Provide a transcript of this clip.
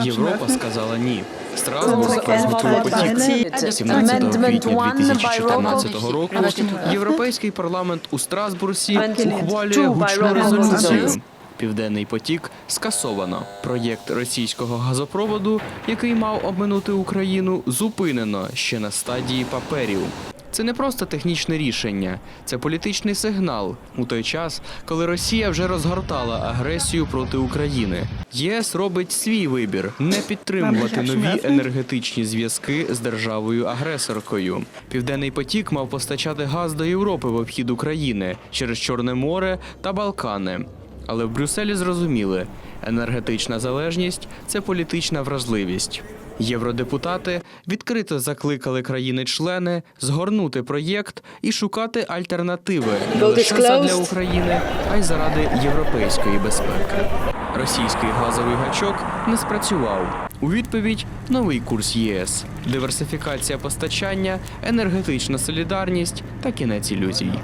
Європа сказала ні. Страсбург розготував потік. 17 квітня 2014 року Європейський парламент у Страсбурзі ухвалює гучну резолюцію. Південний потік скасовано. Проєкт російського газопроводу, який мав обминути Україну, зупинено ще на стадії паперів. Це не просто технічне рішення, це політичний сигнал у той час, коли Росія вже розгортала агресію проти України. ЄС робить свій вибір не підтримувати нові енергетичні зв'язки з державою-агресоркою. Південний потік мав постачати газ до Європи в обхід України через Чорне море та Балкани. Але в Брюсселі зрозуміли, енергетична залежність це політична вразливість. Євродепутати відкрито закликали країни-члени згорнути проєкт і шукати альтернативи не лише задля України, а й заради європейської безпеки. Російський газовий гачок не спрацював. У відповідь новий курс ЄС, диверсифікація постачання, енергетична солідарність та кінець ілюзій.